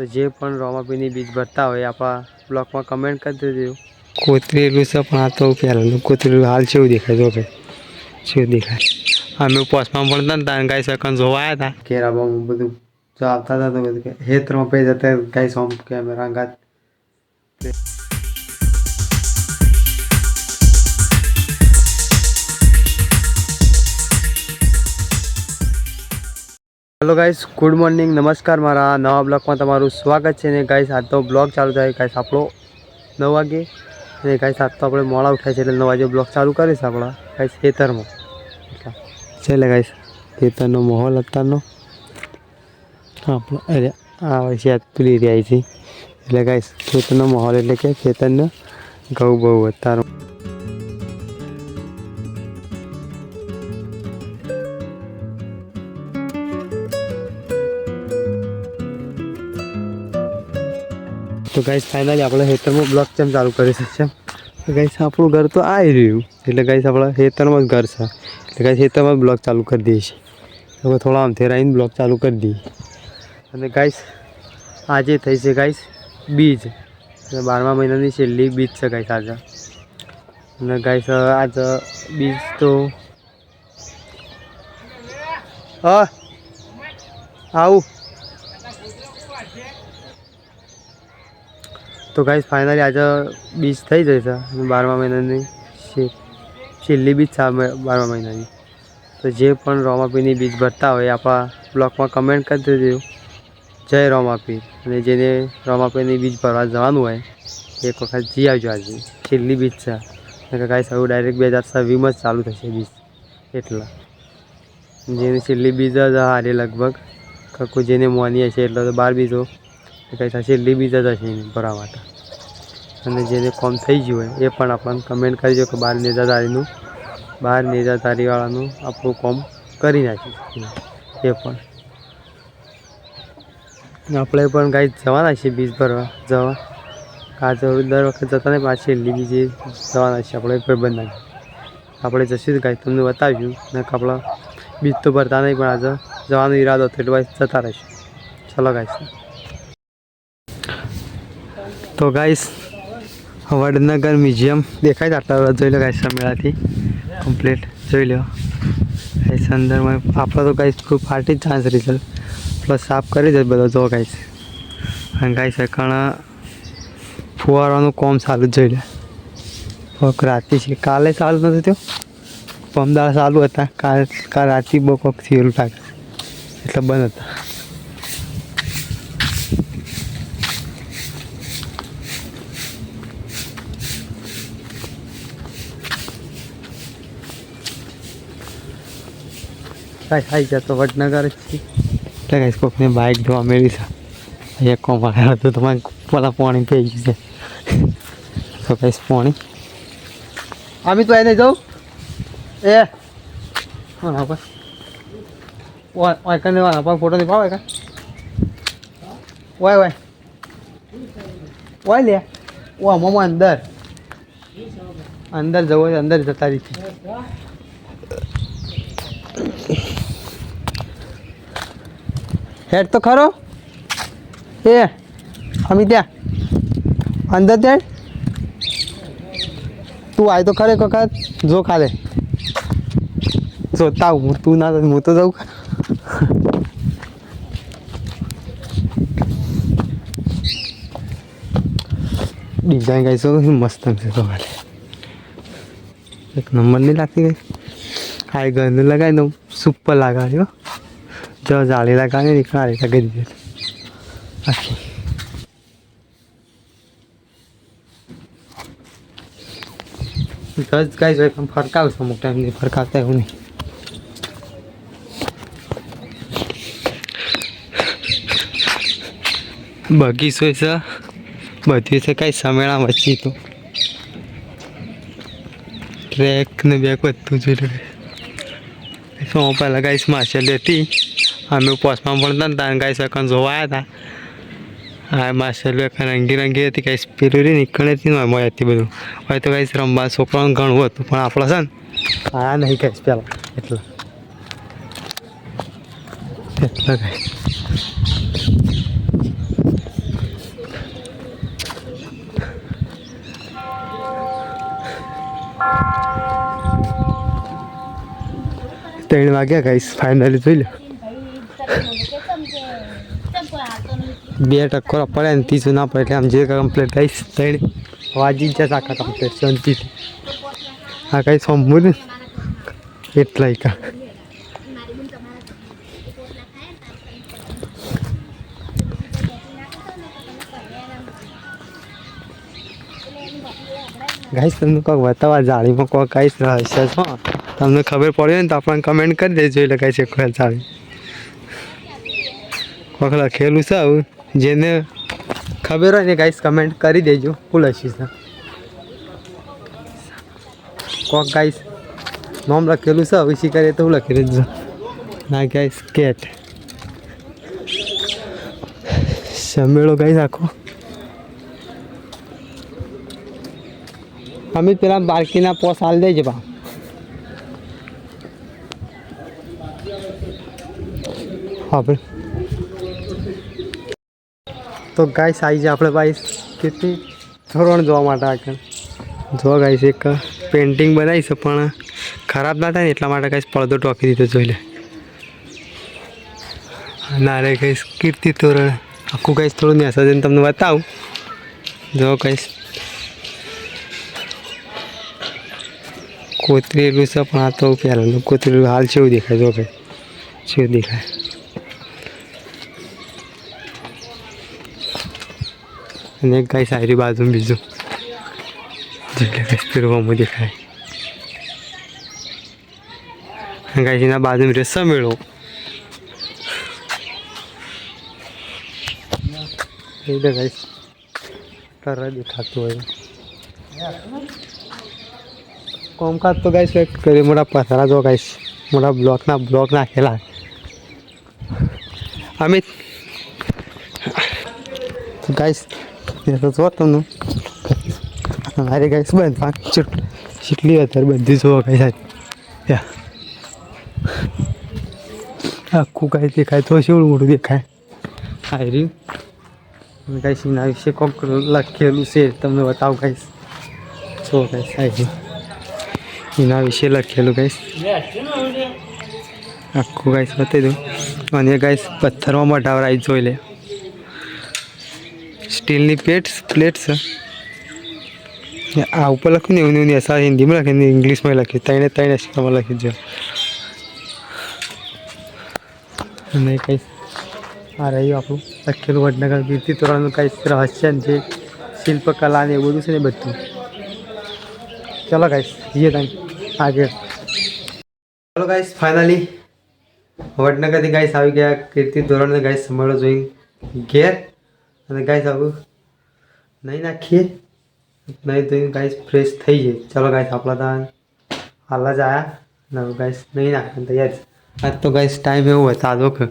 તો જે પણ રોમાપીની બીજ ભરતા હોય આપણા બ્લોગમાં કમેન્ટ કરી દેજો. કોતરેલું છે પણ આ તો પહેલાંનું કોતરેલું હાલ કેવું દેખાય જો ભાઈ. શું દેખાય. અમે પોસ્ટમાં ભણતા ને ત્યાં ગાય સેકન્ડ જોવા આવ્યા હતા. કેરાબામ બધું જો આવતા હતા તો બધું હેતરમાં પે જતા ગાય સોમ કેમેરા ગાત. હેલો ગાઈસ ગુડ મોર્નિંગ નમસ્કાર મારા નવા બ્લોગમાં તમારું સ્વાગત છે ને ગાઈસ આજ તો બ્લોગ ચાલુ થાય ગાઈસ આપણો નવ વાગે. અને ગાઈસ આજ તો આપણે મોડા ઉઠાય છે એટલે નવ વાગે બ્લોગ ચાલુ કરીશ આપણા ગાઈસ ખેતરમાં. એટલે એટલે ગાઈસ ખેતરનો માહોલ અત્યારનો. આપણો અરે, આ છે આ પેલી રહ્યા છે. એટલે ગાઈસ ખેતરનો માહોલ એટલે કે ખેતરનો ઘઉં બહુ અત્યાર તો ગાઈસ ફાઇનલી આપણે ખેતરમાં બ્લોક ચેમ ચાલુ કરી શકશે તો ગાઈસ આપણું ઘર તો આવી રહ્યું. એટલે ગાઈસ આપણા ખેતરમાં જ ઘર છે. એટલે ગાઈસ ખેતરમાં જ બ્લોક ચાલુ કરી દઈએ છીએ. હવે થોડા આમ રહીને બ્લોક ચાલુ કરી દઈએ. અને ગાઈસ આજે થઈ છે ગાઈસ બીજ. અને બારમા મહિનાની છેલ્લી બીજ છે ગાઈસ આજે. અને ગાઈસ આજ બીજ તો હા, આવું. તો ગાઈસ ફાઇનલી આજે બીજ થઈ જશે છે, બારમા મહિનાની છે- છેલ્લી બીજ છે બારમા મહિનાની. તો જે પણ રોમાપીની બીજ ભરતા હોય, આપણા બ્લોગમાં કમેન્ટ કરી દેજો. જય રોમાપી. અને જેને રોમાપીની બીજ ભરવા જવાનું હોય, એક વખત જી આવજો આજે. છેલ્લી બીજ છે. ગાઈસ હવે ડાયરેક્ટ બે હજાર છવ્વીસમાં જ ચાલુ થશે બીજ એટલા. જેની છેલ્લી બીજ જ હારે લગભગ, કકુ જેને મોની હશે એટલે તો બાર બીજો. કઈ થશે લીબી બીજ જ હશે એની ભરવા માટે. અને જેને કોમ થઈ ગયું હોય એ પણ આપણને કમેન્ટ કરજો કે બાર નેજાદારીનું બાર નેજાદારીવાળાનું આપણું કોમ કરી નાખીશું એ પણ. આપણે પણ ગાઈ જવાના છીએ બીજ ભરવા, જવા. તો દર વખત જતા નહીં પાછી લીલી બીજે જવાના છીએ આપણે ભાઈબંધ નાખી આપણે જશું ગાય તમને બતાવ્યું ને આપણા બીજ તો ભરતા નહીં, પણ આજે જવાનો ઈરાદો હતો એટલે ભાઈ જતા રહીશું. ચલો ગાઈશ તો ગાઈસ વડનગર મ્યુઝિયમ. દેખાય છે આટલા જોઈ લો ગાઈસ મેળાથી. કમ્પ્લીટ જોઈ લો. ગાઈસ અંદરમાં આપણે તો ગાઈસ ખૂબ ફાટી જ ચાન્સ રિઝલ્ટ પ્લસ સાફ કરી દે બધો, જો ગાઈસ અને ગાઈસ કણા ફુવારવાનું કોમ સારું જોઈ લે. કોક રાતે છે. કાલે સારું નથી થયું? પમદાળ ચાલુ હતા. કાલ કાલ રાતે બહુ કોક થયેલું લાગે એટલે બંધ હતા. કાઈ થઈ છે? તો વડનગર જ છીએ એટલે કાંઈ કોકને બાઇક જોવા મેળવી છે. અહીંયા કોમ આવ્યા તો તમારે પેલા પાણી પી ગયું છે. તો કઈશ પાણી? આમી તો એને જાઉં. એ. વાના પર ઓય ઓય કને વાના પર ફોટો નહીં પાવે કા. વાય વાય ઓય લે. ઓ મમો અંદર. અંદર જવું અંદર જતા રહી છે. હેડ તો ખરો. એ અમી ત્યાં. અંદર ત્યાં તું આય તો ખરે વખત. જો ખાલે. જોતા હું તું ના, હું તો જાઉં. ડિઝાઇન કઈ શું મસ્ત છે તમારે એક નંબર નહીં લાગતી કઈ આ ગંધ લગાવી દઉં. સુપર લગાવ્યો જો જાળી લગાવી ને કાળી લગાવી દીધી. આખી દસ ગાય હોય પણ ફરકાવશું અમુક ટાઈમથી ફરકાવતા એવું નહીં. બગીચો છે. બધી છે કાંઈ સમેળા વચ્ચે તો. ટ્રેક ને બેક બધું જોઈ લે શું પહેલાં ગાઈસ માછલી હતી અમે પોસમાં ભણતા ને ત્યાં કાંઈ સેકન્ડ જોવા હતા આ માસ્ટર છેલ્લું કાંઈ રંગી રંગી હતી, કાંઈ પેલું રહી નીકળે હતી ને મજા હતી બધું. હવે તો કાંઈ રમવા છોકરાઓને ઘણું હતું, પણ આપણે છે ને આ નહીં કાંઈ પહેલાં એટલે. એટલે કાંઈ. ત્રણ વાગ્યા ગાઈસ ફાઇનલી જોઈ લો બે ટક્કર પડે ને ત્રીસું ના પડે એટલે આમ જે કમ્પ્લેટ ગાઈસ ત્રણ વાજી જશે આખા કમ્પ્લેટ શાંતિથી. આ કઈ સોંભું ને એટલા કા. ગાઈશ તમને કોઈક બતાવવા જાળીમાં કોઈ કાંઈ રહસ્ય છો તમને ખબર પડી ને તો આપણને કમેન્ટ કરી દેજો એટલે કાંઈ છે કોઈ જાળી કોઈક ખેલું છે આવું જેને ખબર હોય ને ગાઈસ કમેન્ટ કરી દેજો. હું લખીશ કોક ગાઈસ નામ લખેલું છે હવે શી કરીએ તો હું લખી દેજો ના ગાઈસ કેટ. સમેળો ગાઈસ આખો. અમે પેલા બાળકીના પોસ હાલ દેજે બા. આપણે તો ગાય આવી જાય આપણે ભાઈ કેટલી ધોરણ જોવા માટે આગળ. જો ગાઈશ એક પેન્ટિંગ બનાવી પણ ખરાબ ના થાય ને એટલા માટે કાંઈ પડદો ટોકી દીધો, જોઈ લે. ના રે કહીશ કીર્તિ તોરણ. આખું કહીશ થોડું નેસા જઈને તમને બતાવું. જો કહીશ કોતરેલું છે, પણ આ તો પહેલાંનું કોતરેલું હાલ કેવું દેખાય, જો કંઈ શું દેખાય. અને ગાય સારી બાજુ બીજું. જેટલે ગાય ફેરવામાં દેખાય. ગાયના બાજુ રેસા મેળો એટલે ગાય તરત દેખાતું હોય. કોમકાજ તો ગાઈશ એક કરી મોટા પથરા જો ગાઈશ મોટા બ્લોકના, બ્લોક નાખેલા. અમિત. તો જો તમને. મારે ગાઈશ બંધ પાંચ કેટલી અત્યારે બધી જોવા કઈ યા. આખું કાંઈ દેખાય તો શેવડું મોટું દેખાય. આ રહ્યું. ગાઈશ એના વિશે કોક લખેલું છે, તમને બતાવું ગાઈશ જો કાંઈ આ એના વિશે લખેલું ગાઈશ આખું કાંઈ બતાવી દઉં. અને ગાઈશ પથ્થરમાં મઢાવરાઈ જોઈ લે. સ્ટીલની પ્લેટ્સ પ્લેટ્સ છે. આ ઉપર લખ્યું ને એવું એવું સા હિન્દીમાં લખે ને ઇંગ્લિશમાં લખ્યું, ત્રણે ત્રણ અક્ષરમાં લખ્યું છે. અને કંઈ આ રહ્યું આપણું લખેલું વડનગર કીર્તિ તોરણનું કંઈ રહસ્ય જે શિલ્પકલા ને એવું બધું છે ને બધું. ચલો ગાઈશ જઈએ તમે આગળ. ચલો ગાઈશ ફાઇનલી વડનગરથી ગાઈશ આવી ગયા કીર્તિ ધોરણને ગાઈશ સંભાળો જોઈ ઘેર. અને ગાય આવું નહીં નાખીએ. નહીં તો ગાઈસ ફ્રેશ થઈ જાય ચલો ગાઈશ આપણા ત્યાં હાલ જ આવ્યા ને ગાઈસ નહીં નાખે તૈયાર આજ તો ગાઈસ ટાઈમ એવું તાજો કે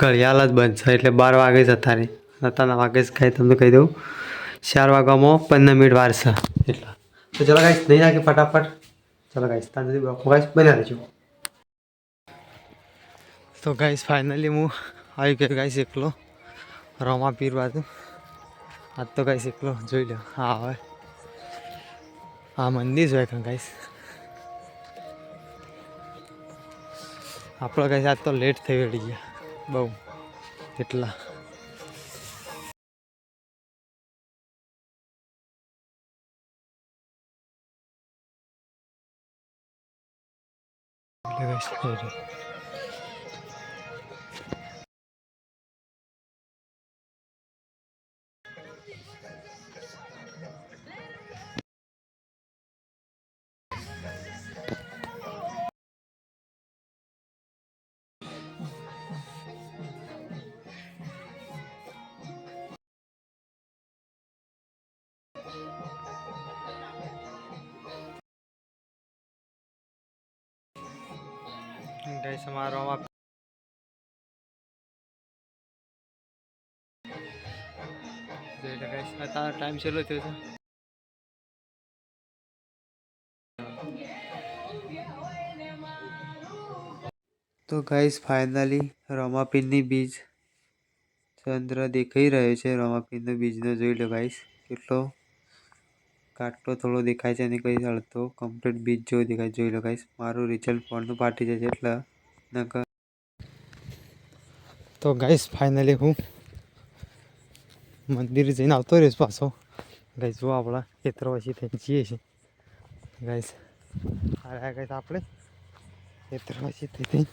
ઘડિયાળ જ છે, એટલે બાર વાગે જ હતા ને અત્યારના વાગે જ ગાય તમને કહી દઉં. ચાર વાગ્યામાં પંદર મિનિટ વાર છે, એટલા. તો ચલો ગાય નહીં નાખી ફટાફટ. ચલો ગાઈશ ત્યાં સુધી બ્લોક ગાઈશ બના લેજો તો ગાઈશ ફાઇનલી હું આવી ગયો ગાઈશ એકલો. રમા પીરવા બાજુ આજ તો કાંઈ એકલો જોઈ લો હા, હવે. આ મંદિર જોઈએ કાં કાંઈ આપણે કાંઈ આજ તો લેટ થઈ વળી ગયા. બહુ. એટલા. Thank ગાઈશ થઈ સમારોહમાં ટાઈમ છેલ્લો થયો છે? તો ગાઈસ ફાઇનલી રમાપીરની બીજ ચંદ્ર દેખાઈ રહ્યો છે. રમાપીરનો બીજનો જોઈ લો ગાઈસ કેટલો કાટલો થોડો દેખાય છે અને કઈ અડધો કમ્પ્લીટ બીજ જોઈ દેખાય જોઈ લો ગાઈસ મારું રિઝલ્ટ ફોનનું જાય જશે એટલે નકર તો ગાઈસ ફાઇનલી હું મંદિર જઈને આવતો રહીશ પાછો. ગાઈસ જો આપણા ખેતરો પછી થઈ જઈએ છીએ. ગાઈસ આ ગાઈસ આપણે ખેતરો પછી થઈ થઈ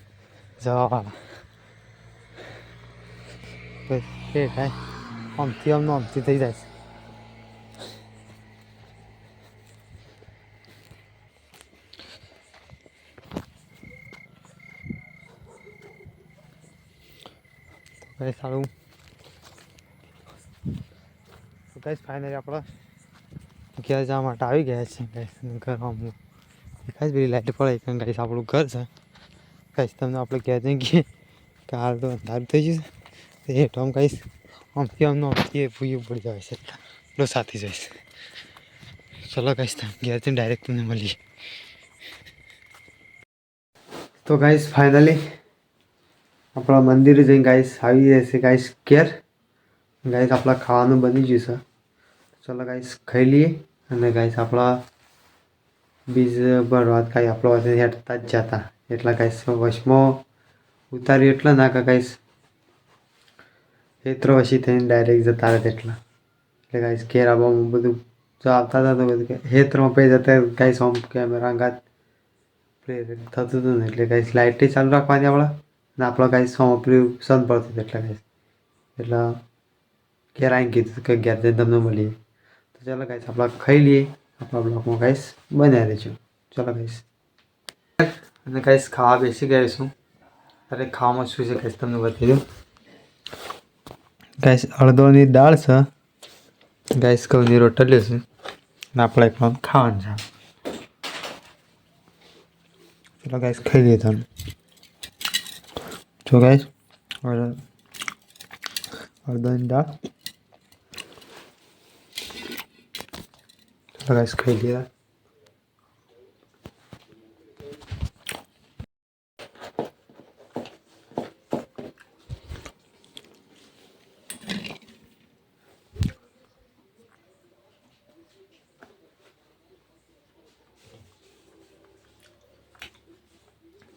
જવાવાળા એ કાંઈ આમથી આમ આમથી થઈ જાય છે ગાઈસ સારું. ગાઈસ ફાઇનલી આપણે ઘેર જવા માટે આવી ગયા છે ગાઈસ ઘર અમુક દેખાય પેલી લાઈટ પડે કારણ ગાઈસ આપણું ઘર છે. ગાઈસ તમને આપણે ઘેર જઈ ગઈએ. કે હાલ તો અંધારું થઈ ગયું છે તો એ ટોમ ગાઈસ આમથી આમનો આમથી ભૂયું પડી જાય છે. એટલો સાથે જઈશ. ચલો ગાઈસ તમે ઘેર જઈને ડાયરેક્ટ તમને મળીએ. તો ગાઈસ ફાઇનલી આપણા મંદિરે જઈને ગાઈસ આવી જશે ગાઈસ ઘેર. ગાઈસ આપણા ખાવાનું બની ગયું છે. ચલો ગાઈસ ખાઈ લઈએ અને ગાઈસ આપણા બીજ ભરવા કાંઈ આપણો હેઠતા જ જતા. એટલા ગાઈસ વશમાં ઉતાર્યું એટલા ના કે ગાઈસ હેતરો વસી થઈને ડાયરેક્ટ જતા રહે એટલા. એટલે ગાઈસ ઘેર આવવામાં બધું જો આવતા હતા તો બધું ખેતરમાં પે જતા ગાઈસ આમ કેમેરા અંગાત પ્રેરિત થતું હતું ને. એટલે ગાઈસ લાઇટે ચાલુ રાખવાની આપણે. ને, આપણે કાંઈ પેલું સન પડતું એટલે કાંઈ. એટલે ઘેર આવીને કીધું કે ઘેર જઈને તમને મળીએ. તો ચાલો કાંઈ આપણે ખાઈ લઈએ. આપણા બ્લોકમાં કાંઈશ બનાવી દેજો ચાલો કાંઈશ અને કાંઈશ ખાવા બેસી ગયા છું અરે, ખાવામાં શું છે ગાઈસ તમને બતાવી દઉં? ગાઈસ અડધોની દાળ છે. ગાઈસ ઘઉંની રોટલી છે. ને આપણે પણ ખાવાનું છે. ચલો ગાઈસ ખાઈ લઈએ તમે જો ગાઈસ અડદાની દાળ ચલો ગાઈસ ખાઈ લઈએ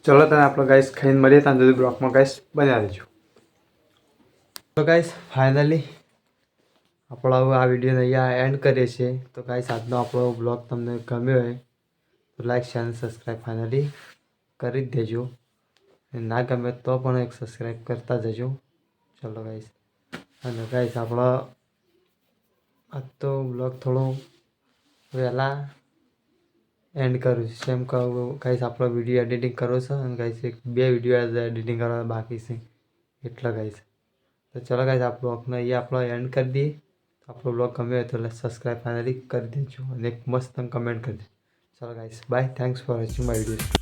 ચલો તને આપણે ગાઈસ ખાઈને મળીએ ત્યાં સુધી બ્લોકમાં ગાઈસ બનાવી દેજો. તો ગાઈસ ફાઇનલી આપણો આ વિડીયોને અહીંયા એન્ડ કરીએ છીએ. તો ગાઈસ આજનો આપણો બ્લોગ તમને ગમ્યો હોય, તો લાઈક શેર અને સબસ્ક્રાઈબ ફાઇનલી કરી જ દેજો. ના ગમે તો પણ એક સબસ્ક્રાઈબ કરતા જજો. ચલો ગાઈસ અને ગાઈસ આપણો આજ તો બ્લોગ થોડો વહેલા એન્ડ કરું છું. સેમ કહું કાંઈ આપણો વીડિયો એડિટિંગ કરવો છે અને કાંઈ એક બે વીડિયો એડિટિંગ કરવા બાકી છે. એટલા ગાઈસ તો ચલો કાંઈ આ બ્લોગને અહીંયા આપણો એન્ડ કરી દઈએ. આપણો બ્લોગ ગમ્યો હોય તો સબસ્ક્રાઈબ ફાઇનલી કરી દેજો અને એક મસ્ત કમેન્ટ કરી દેજો. ચલો guys bye thanks for watching my video